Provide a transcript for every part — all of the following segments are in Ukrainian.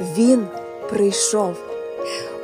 Він прийшов.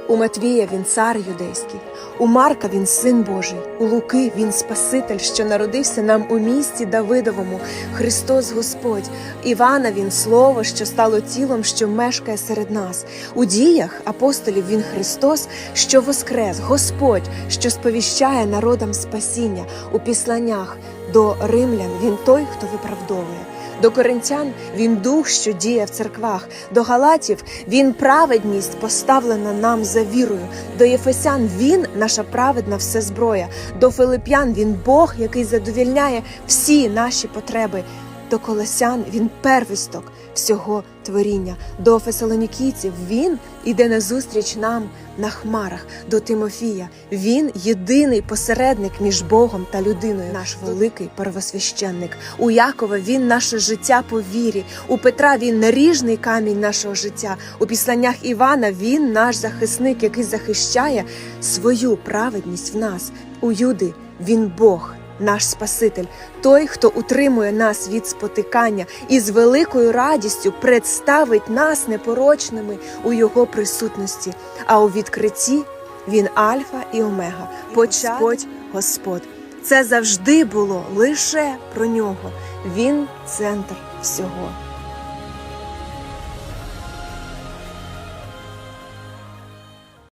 У Матвія він цар юдейський, у Марка він син Божий, у Луки він Спаситель, що народився нам у місті Давидовому, Христос Господь. Івана він слово, що стало тілом, що мешкає серед нас. У діях апостолів він Христос, що воскрес, Господь, що сповіщає народам спасіння. У післаннях до римлян він той, хто виправдовує. До коринтян він дух, що діє в церквах, до галатів він праведність, поставлена нам за вірою. До Єфесян він наша праведна все зброя. До Филип'ян він Бог, який задовільняє всі наші потреби. До колосян він первісток всього творіння. До фесалонікійців він іде назустріч нам на хмарах. До Тимофія він єдиний посередник між Богом та людиною, наш великий первосвященник. У Якова він наше життя по вірі. У Петра він наріжний камінь нашого життя. У післаннях Івана він наш захисник, який захищає свою праведність в нас. У Юди він Бог наш Спаситель, той, хто утримує нас від спотикання і з великою радістю представить нас непорочними у Його присутності. А у відкритті він Альфа і Омега, початок Господь. Це завжди було лише про нього. Він центр всього.